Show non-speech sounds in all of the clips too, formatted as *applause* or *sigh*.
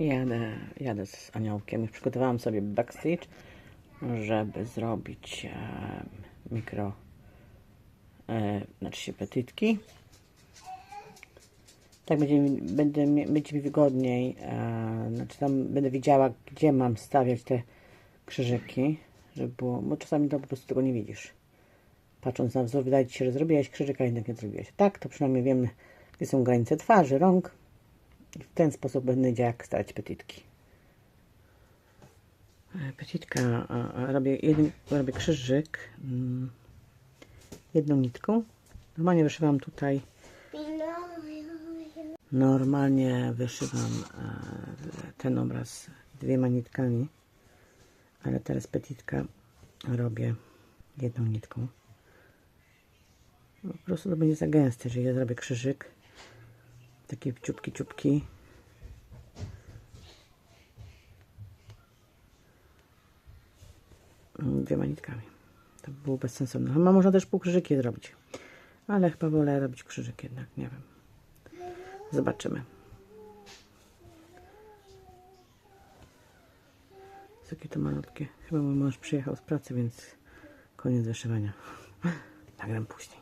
Jadę, jadę z aniołkiem. Przygotowałam sobie backstage, żeby zrobić e, mikro, e, znaczy się petytki. Tak będzie, mi- będzie mi wygodniej, e, znaczy tam będę wiedziała, gdzie mam stawiać te krzyżyki, żeby było, bo czasami to po prostu tego nie widzisz. Patrząc na wzór, wydaje Ci się, że zrobiłaś krzyżyk, a jednak nie zrobiłaś. Tak, to przynajmniej wiem, gdzie są granice twarzy, rąk, i w ten sposób wiedziała, jak stawiać petitki. E, Petitka, robię, jeden, robię krzyżyk mm, jedną nitką. Normalnie wyszywam tutaj, normalnie wyszywam e, ten obraz dwiema nitkami, ale teraz petitka robię jedną nitką. Po prostu to będzie za gęste, jeżeli ja zrobię krzyżyk. Takie ciupki, ciupki. Mm, Dwiema nitkami. To by było bezsensowne. Chyba można też półkrzyżyki zrobić. Ale chyba wolę robić krzyżyk jednak, nie wiem. Zobaczymy. Jakie to malutkie. Chyba mój mąż przyjechał z pracy, więc koniec wyszywania. *laughs* Nagram później.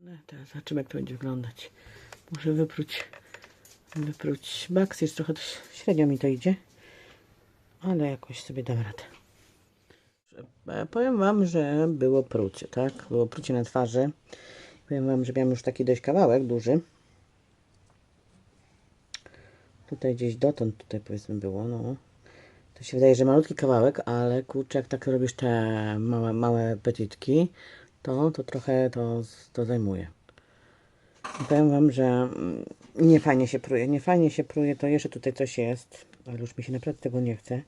No, teraz zobaczymy, jak to będzie wyglądać. Muszę wypróć, wypróć baks. Jest trochę średnio mi to idzie, ale jakoś sobie dam radę. E, Powiem Wam, że było prucie, tak? Było prucie na twarzy. Powiem Wam, że miałem już taki dość kawałek duży. Tutaj gdzieś dotąd, tutaj powiedzmy było, no. To się wydaje, że malutki kawałek, ale kurczę, jak tak robisz te małe, małe petitki, to, to trochę to, to zajmuje. Powiem Wam, że mm, nie fajnie się pruje, nie fajnie się pruje, to jeszcze tutaj coś jest, ale już mi się naprawdę tego nie chce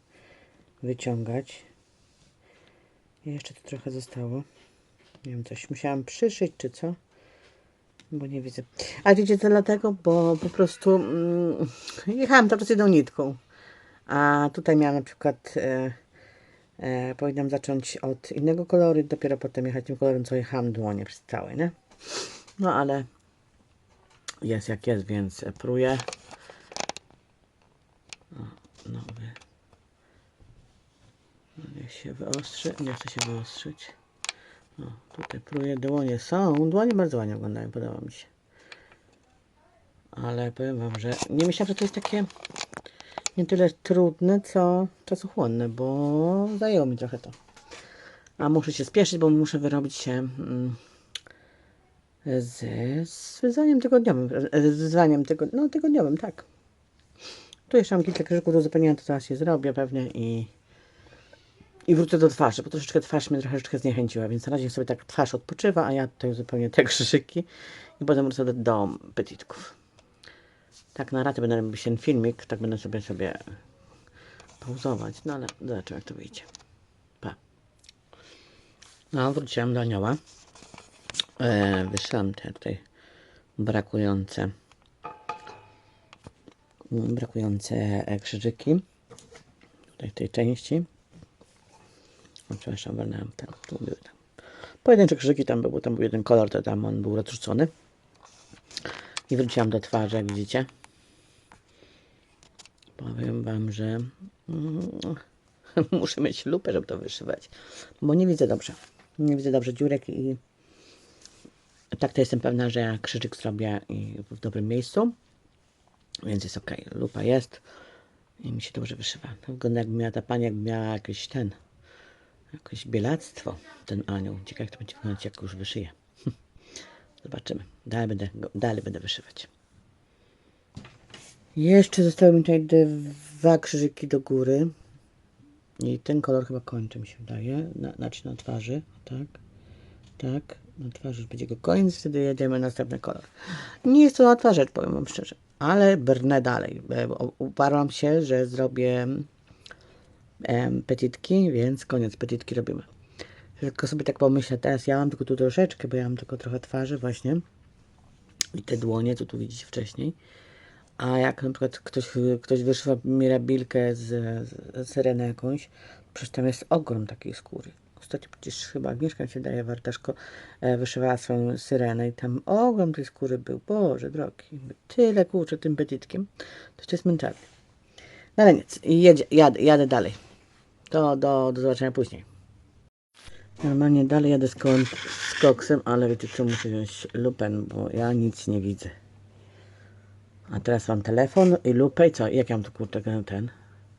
wyciągać. Jeszcze tu trochę zostało. Nie wiem, coś musiałam przyszyć, czy co? Bo nie widzę. A wiecie co dlatego? Bo po prostu mm, jechałam cały czas jedną nitką. A tutaj miałam na przykład, e, e, powinnam zacząć od innego koloru dopiero potem jechać tym kolorem, co jechałam dłonie przez całe, nie? No ale jest jak jest, więc pruję. O, nowy. No, Niech się wyostrzy. Nie chce się wyostrzyć. No, tutaj pruję. Dłonie są. Dłonie bardzo ładnie wyglądają. Podoba mi się. Ale powiem Wam, że nie myślałam, że to jest takie nie tyle trudne, co czasochłonne, bo zajęło mi trochę to. A muszę się spieszyć, bo muszę wyrobić się mm, ze z wyzwaniem tygodniowym. e, Z wyzwaniem tygo, no, tygodniowym, tak. Tu jeszcze mam kilka krzyżyków do zupełnienia, to zaraz je zrobię pewnie i, i wrócę do twarzy, bo troszeczkę twarz mnie troszeczkę zniechęciła, więc na razie sobie tak twarz odpoczywa, a ja tutaj zupełnie te *laughs* krzyżyki i potem wrócę do, do petitków. Tak na raty będę robić ten filmik, tak będę sobie sobie pauzować, no ale zobaczymy jak to wyjdzie. Pa. No, wróciłam do anioła. E, wysłałam te tutaj brakujące brakujące e, krzyżyki tutaj w tej części. Przepraszam, walnąłem tam, tu były tam. Pojedyncze krzyżyki tam były, tam był jeden kolor, to tam on był rozrzucony. I wróciłam do twarzy, jak widzicie. Powiem Wam, że mm, *laughs* muszę mieć lupę, żeby to wyszywać, bo nie widzę dobrze. Nie widzę dobrze dziurek i tak to jestem pewna, że krzyżyk zrobię w dobrym miejscu, więc jest ok. Lupa jest i mi się dobrze wyszywa. Wygląda jakby miała ta pani, jakby miała jakiś ten, jakieś bielactwo, ten anioł. Ciekawe jak to będzie wyglądać, jak już wyszyję. *laughs* Zobaczymy. Dalej będę, dalej będę wyszywać. Jeszcze zostały mi tutaj dwa krzyżyki do góry. I ten kolor chyba kończy, mi się wydaje. Na, znaczy na twarzy. Tak. Tak. Na twarzy już będzie go koniec, wtedy jedziemy na następny kolor. Nie jest to łatwa rzecz, powiem wam szczerze. Ale brnę dalej. E, Uparłam się, że zrobię em, petitki, więc koniec petitki robimy. Tylko sobie tak pomyślę teraz, ja mam tylko tu troszeczkę, bo ja mam tylko trochę twarzy właśnie. I te dłonie, co tu widzicie wcześniej. A jak na przykład ktoś, ktoś wyszywa mirabilkę z, z syrenę jakąś, przecież tam jest ogrom takiej skóry. Ostatnio przecież chyba Agnieszka się daje Wartaszko e, wyszywała swoją syrenę i tam ogrom tej skóry był. Boże drogi, tyle kurczę tym petitkiem, to cię zmęczali. No ale nic, jedzie, jadę, jadę dalej. To do, do zobaczenia później. Normalnie dalej jadę z, kołem, z koksem, ale wiecie co, muszę wziąć lupę, bo ja nic nie widzę. A teraz mam telefon i lupę i co? Jak ja mam tu kurczę ten?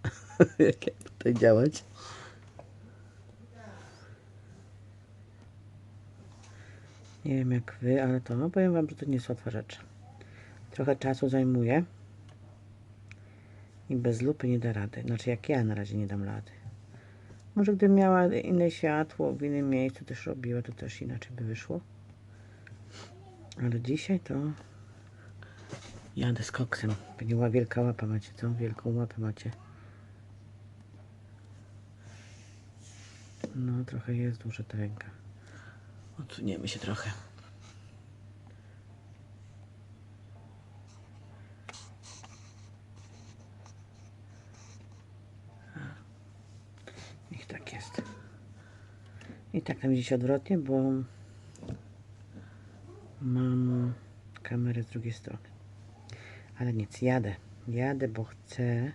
*laughs* Jak ja tutaj działać? Nie wiem jak wy, ale to no powiem wam, że to nie jest łatwa rzecz. Trochę czasu zajmuje. I bez lupy nie da rady. Znaczy jak ja na razie nie dam rady. Może gdybym miała inne światło w innym miejscu też robiła, to też inaczej by wyszło. Ale dzisiaj to jadę z koksem. Będzie ła- wielka łapa macie, co? Wielką łapę macie. No trochę jest duża ta ręka. Odsuniemy się trochę. Niech tak jest. I tak tam dziś odwrotnie, bo mam kamerę z drugiej strony. Ale nic, jadę. Jadę, bo chcę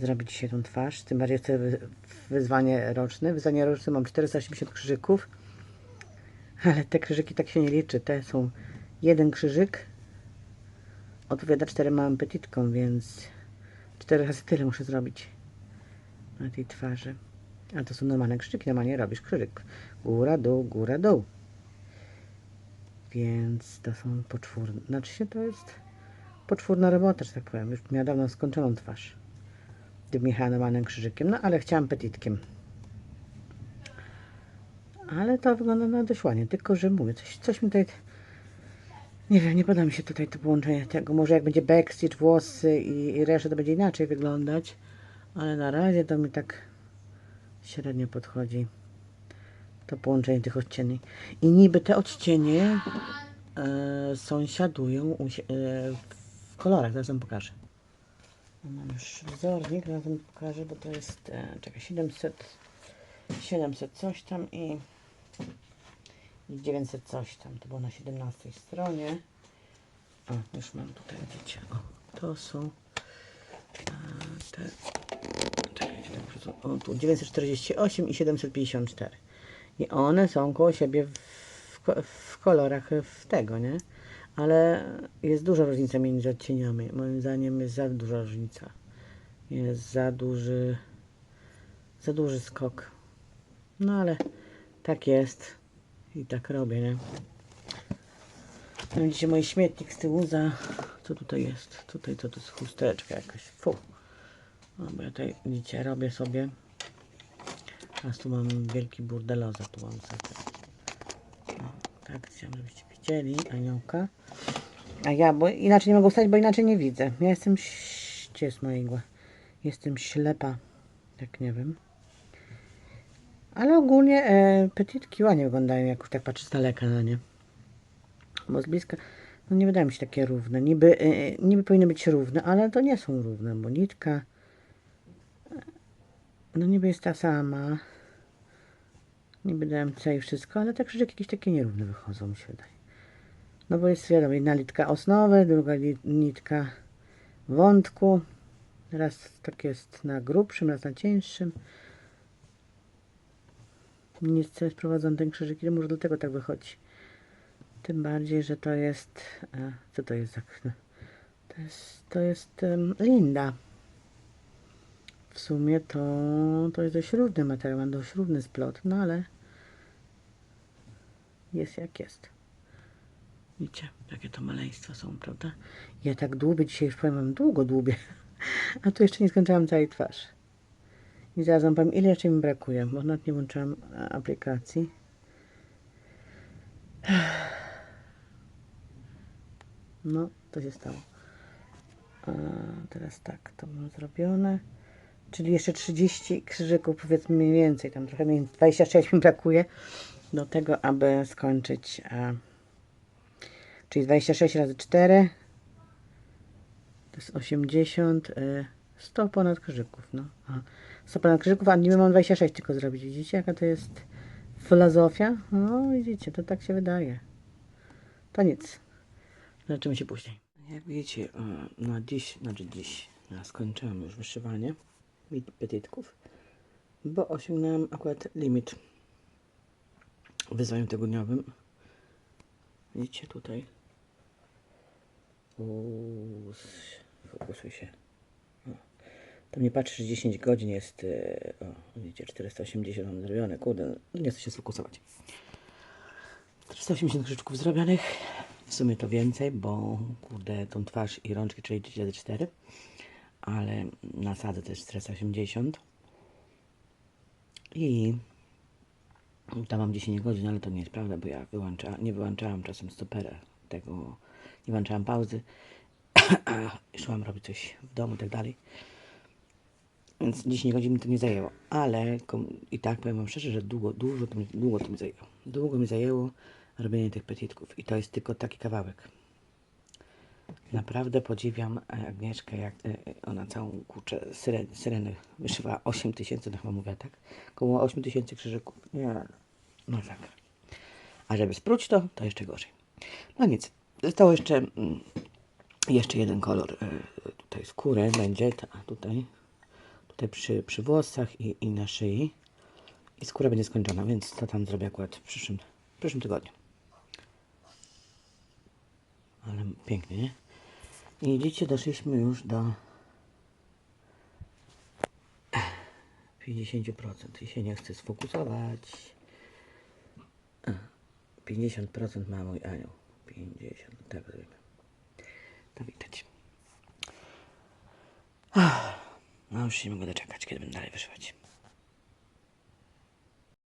zrobić dzisiaj tą twarz. Tym bardziej chcę wy- wyzwanie roczne. Wyzwanie roczne mam 480 krzyżyków. Ale te krzyżyki tak się nie liczy. Te są jeden krzyżyk. Odpowiada czterem małym petitkom, więc cztery razy tyle muszę zrobić na tej twarzy. A to są normalne krzyżyki. Normalnie robisz krzyżyk. Góra, dół, góra, dół. Więc to są poczwórne. Znaczy się to jest poczwórna robota, że tak powiem. Już miała dawno skończoną twarz. Gdybym jechała normalnym krzyżykiem. No ale chciałam petitkiem. Ale to wygląda na dość ładnie. Tylko, że mówię, coś, coś mi tutaj... Nie wiem, nie podoba mi się tutaj to połączenie tego. Może jak będzie backstage, włosy i, i reszta, to będzie inaczej wyglądać. Ale na razie to mi tak średnio podchodzi to połączenie tych odcieni. I niby te odcienie e, sąsiadują e, w kolorach. Zaraz wam pokażę. Mam już wzornik, zaraz wam pokażę, bo to jest e, czekaj, 700 700 coś tam i 900 coś tam. To było na 17 stronie. O, już mam tutaj, widzicie. O, to są e, te o, tu 948 i 754. I one są koło siebie w, w, ko- w kolorach w tego, nie? Ale jest duża różnica między odcieniami. Moim zdaniem jest za duża różnica. Jest za duży, za duży skok. No ale tak jest. I tak robię, nie? No, Widzicie mój śmietnik z tyłu za... Co tutaj jest? Tutaj to, to jest chusteczka jakaś. Fu. No bo ja tutaj, widzicie, robię sobie. Teraz tu mam wielki burdeloza, tu mam sobie. No, tak, chciałam, żebyście widzieli aniołka. A ja, bo inaczej nie mogę ustać, bo inaczej nie widzę. Ja jestem, gdzie jest moja igła? Jestem ślepa, jak nie wiem. Ale ogólnie e, petitki ładnie wyglądają, jak już tak patrzę z daleka na nie. Bo z bliska, no nie wydają mi się takie równe. Niby, e, niby powinny być równe, ale to nie są równe, bo nitka no niby jest ta sama. Niby DMC i wszystko, ale te krzyżyki jakieś takie nierówne wychodzą, mi się wydaje. No bo jest wiadomo, jedna nitka osnowy, druga nitka wątku. Raz tak jest na grubszym, raz na cieńszym. Nic jest prowadzą ten krzyżyk, to może dlatego tak wychodzi. Tym bardziej, że to jest... E, co to jest za... To jest, to jest em, Linda. W sumie to, to jest dość równy materiał, mam dość równy splot, no ale jest jak jest. Widzicie, jakie to maleństwa są, prawda? Ja tak dłubię dzisiaj, już powiem długo dłubię, *laughs* a tu jeszcze nie skończyłam całej twarzy. I zaraz wam powiem, ile jeszcze mi brakuje, bo nawet nie włączyłam e, aplikacji. *sighs* No, to się stało. A, teraz tak, to mam zrobione. Czyli jeszcze 30 krzyżyków, powiedzmy mniej więcej, tam trochę mniej, 26 mi brakuje do tego, aby skończyć. E, czyli 26 razy 4 to jest 80, e, 100 ponad krzyżyków, no. A, 100 ponad krzyżyków, a niby mam 26 tylko zrobić. Widzicie, jaka to jest filozofia? No, widzicie, to tak się wydaje. To nic. Zobaczymy się później. Jak widzicie, e, na dziś, znaczy dziś, Ja skończyłam już wyszywanie petytków, bo osiągnąłem akurat limit w wyzwaniu tygodniowym. Widzicie tutaj? Uuu, fokusuj się. O. To mnie patrzy, że 10 godzin jest. e, O, widzicie, 480 mam zrobione. Kurde, no nie chcę się sfokusować. 480 krzyżków zrobionych. W sumie to więcej, bo kurde, tą twarz i rączki razy 4. Ale nasadzę też 480. I tam mam 10 godzin, ale to nie jest prawda, bo ja wyłącza, nie wyłączałam czasem stopera tego, nie włączałam pauzy, *coughs* szłam robić coś w domu i tak dalej. Więc 10 godzin to nie zajęło, ale i tak powiem wam szczerze, że długo, dużo to mi, długo to mi zajęło. Długo mi zajęło robienie tych petitków i to jest tylko taki kawałek. Naprawdę podziwiam e, Agnieszkę, jak e, ona całą kurczę syren, syrenę wyszywała 8 tysięcy, no chyba mówię tak, koło 8 tysięcy krzyżyków. Nie, no tak. A żeby spróć to, to jeszcze gorzej. No nic, zostało jeszcze, mm, jeszcze jeden kolor. e, Tutaj skórę będzie, ta, tutaj, tutaj przy, przy włosach i, i na szyi. I skóra będzie skończona, więc to tam zrobię akurat w przyszłym, w przyszłym tygodniu. Ale pięknie, nie? I widzicie, doszliśmy już do 50% i się nie chcę sfokusować. A, 50% ma mój anioł. 50, tak zrobimy. To widać. No już się nie mogę doczekać, kiedy będę dalej wyszywać.